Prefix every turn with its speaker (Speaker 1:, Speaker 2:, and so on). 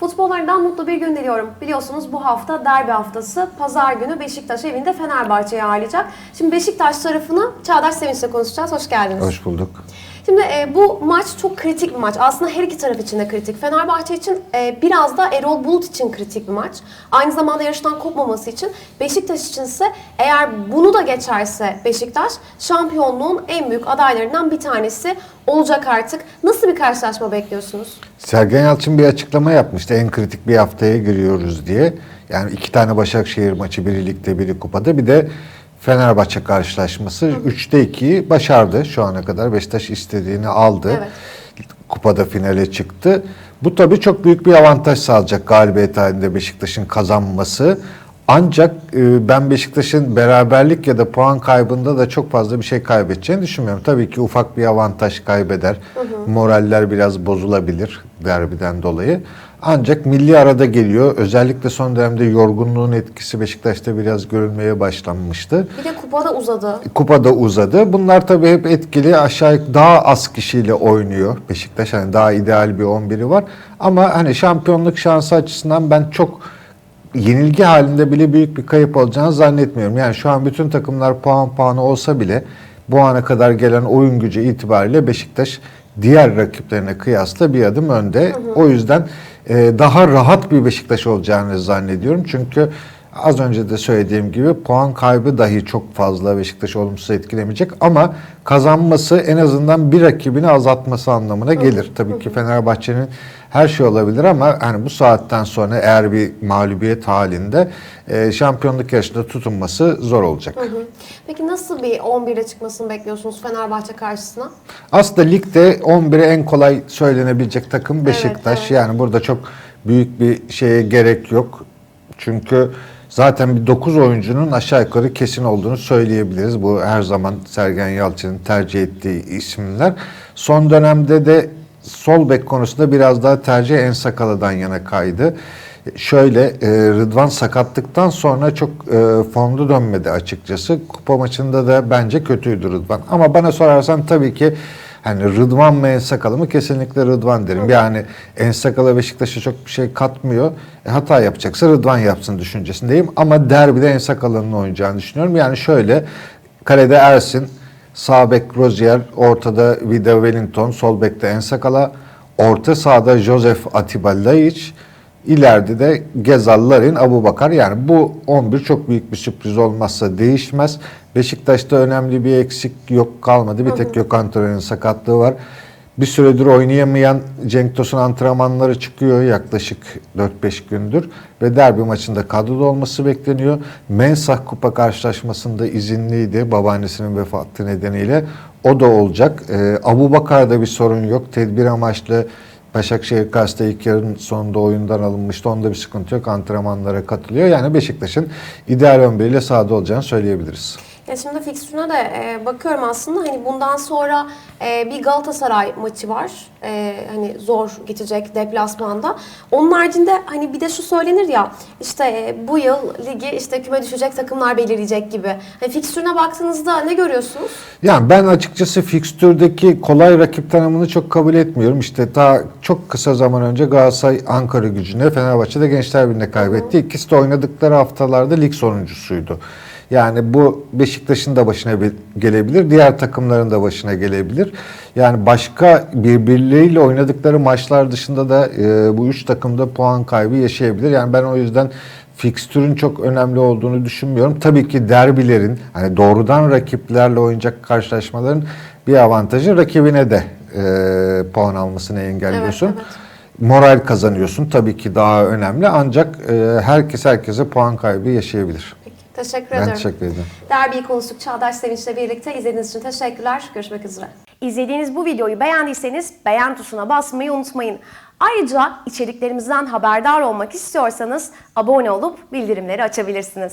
Speaker 1: Futbollarından mutlu bir gün diliyorum. Biliyorsunuz bu hafta derbi haftası. Pazar günü Beşiktaş evinde Fenerbahçe'yi ağırlayacak. Şimdi Beşiktaş tarafını Çağdaş Sevinç'le konuşacağız. Hoş geldiniz.
Speaker 2: Hoş bulduk.
Speaker 1: Şimdi e, bu maç çok kritik bir maç. Aslında her iki taraf için de kritik. Fenerbahçe için e, biraz da Erol Bulut için kritik bir maç. Aynı zamanda yarıştan kopmaması için. Beşiktaş için ise eğer bunu da geçerse Beşiktaş şampiyonluğun en büyük adaylarından bir tanesi olacak artık. Nasıl bir karşılaşma bekliyorsunuz?
Speaker 2: Sergen Yalçın bir açıklama yapmıştı. En kritik bir haftaya giriyoruz diye. Yani iki tane Başakşehir maçı, biri ligde, biri kupada. Bir de Fenerbahçe karşılaşması. Üçte ikiyi başardı şu ana kadar. Beşiktaş istediğini aldı.
Speaker 1: Evet.
Speaker 2: Kupada finale çıktı. Bu tabii çok büyük bir avantaj sağlayacak galibiyet halinde Beşiktaş'ın kazanması. Ancak e, ben Beşiktaş'ın beraberlik ya da puan kaybında da çok fazla bir şey kaybedeceğini düşünmüyorum. Tabii ki ufak bir avantaj kaybeder. Moraller biraz bozulabilir derbiden dolayı. Ancak milli arada geliyor. Özellikle son dönemde yorgunluğun etkisi Beşiktaş'ta biraz görülmeye başlanmıştı.
Speaker 1: Bir de kupada uzadı.
Speaker 2: Kupada uzadı. Bunlar tabii hep etkili. Aşağı daha az kişiyle oynuyor Beşiktaş. Hani daha ideal bir 11'i var. Ama hani şampiyonluk şansı açısından ben çok yenilgi halinde bile büyük bir kayıp olacağını zannetmiyorum. Yani şu an bütün takımlar puan puanı olsa bile bu ana kadar gelen oyun gücü itibariyle Beşiktaş diğer rakiplerine kıyasla bir adım önde. O yüzden e, daha rahat bir Beşiktaş olacağını zannediyorum. Çünkü az önce de söylediğim gibi puan kaybı dahi çok fazla Beşiktaş olumsuz etkilemeyecek ama kazanması en azından bir rakibini azaltması anlamına gelir. Tabii ki Fenerbahçe'nin her şey olabilir ama hani bu saatten sonra eğer bir mağlubiyet halinde e, şampiyonluk yarışında tutunması zor olacak.
Speaker 1: Peki nasıl bir 11'e çıkmasını bekliyorsunuz Fenerbahçe karşısına?
Speaker 2: Aslında ligde 11'e en kolay söylenebilecek takım Beşiktaş.
Speaker 1: evet.
Speaker 2: Yani burada çok büyük bir şeye gerek yok. Çünkü zaten bir 9 oyuncunun aşağı yukarı kesin olduğunu söyleyebiliriz. Bu her zaman Sergen Yalçın'ın tercih ettiği isimler. Son dönemde de sol bek konusunda biraz daha tercih en sakalıdan yana kaydı. Şöyle e, Rıdvan sakatlıktan sonra çok e, formda dönmedi açıkçası. Kupa maçında da bence kötüydü Rıdvan. Ama bana sorarsan tabii ki hani Rıdvan mı Ensakalı mı? Kesinlikle Rıdvan derim. Yani Ensakalı Beşiktaş'a çok bir şey katmıyor. E, hata yapacaksa Rıdvan yapsın düşüncesindeyim. Ama derbide Ensakalı'nın oynayacağını düşünüyorum. Yani şöyle kalede Ersin, sağ bek Rozier, ortada Vida Wellington, sol bekte Ensakala, orta sahada Josef Atiba Laiç, İleride de Gezal, Larin, Abu Bakar. Yani bu 11 çok büyük bir sürpriz olmazsa değişmez. Beşiktaş'ta önemli bir eksik yok kalmadı. Bir tek Gökhan Tören'in sakatlığı var. Bir süredir oynayamayan Cenk Tosun antrenmanları çıkıyor yaklaşık 4-5 gündür. Ve derbi maçında kadroda olması bekleniyor. Mensah Kupa karşılaşmasında izinliydi babaannesinin vefatı nedeniyle. O da olacak. Ee, Abu Bakar'da bir sorun yok. Tedbir amaçlı Başakşehir karşısında ilk yarının sonunda oyundan alınmıştı. Onda bir sıkıntı yok. Antrenmanlara katılıyor. Yani Beşiktaş'ın ideal 11 ile sahada olacağını söyleyebiliriz.
Speaker 1: Ya şimdi fikstürüne de e, bakıyorum aslında hani bundan sonra e, bir Galatasaray maçı var. E, hani zor geçecek deplasmanda. Onun haricinde hani bir de şu söylenir ya işte e, bu yıl ligi işte küme düşecek takımlar belirleyecek gibi. Hani fikstürüne baktığınızda ne görüyorsunuz?
Speaker 2: Yani ben açıkçası fikstürdeki kolay rakip tanımını çok kabul etmiyorum. İşte daha çok kısa zaman önce Galatasaray Ankara gücüne, Fenerbahçe'de Gençler Birliği'ne kaybetti. İkisi de oynadıkları haftalarda lig sonuncusuydu. Yani bu Beşiktaş'ın da başına gelebilir, diğer takımların da başına gelebilir. Yani başka birbirleriyle oynadıkları maçlar dışında da e, bu üç takımda puan kaybı yaşayabilir. Yani ben o yüzden fikstürün çok önemli olduğunu düşünmüyorum. Tabii ki derbilerin, hani doğrudan rakiplerle oynayacak karşılaşmaların bir avantajı rakibine de e, puan almasını engelliyorsun.
Speaker 1: Evet,
Speaker 2: Moral kazanıyorsun tabii ki daha önemli ancak e, herkes herkese puan kaybı yaşayabilir.
Speaker 1: Teşekkür
Speaker 2: Ben
Speaker 1: ederim.
Speaker 2: teşekkür ederim.
Speaker 1: Derbiyi konuştuk Çağdaş Sevinç'le birlikte. izlediğiniz için teşekkürler. Görüşmek üzere. İzlediğiniz bu videoyu beğendiyseniz beğen tuşuna basmayı unutmayın. Ayrıca içeriklerimizden haberdar olmak istiyorsanız abone olup bildirimleri açabilirsiniz.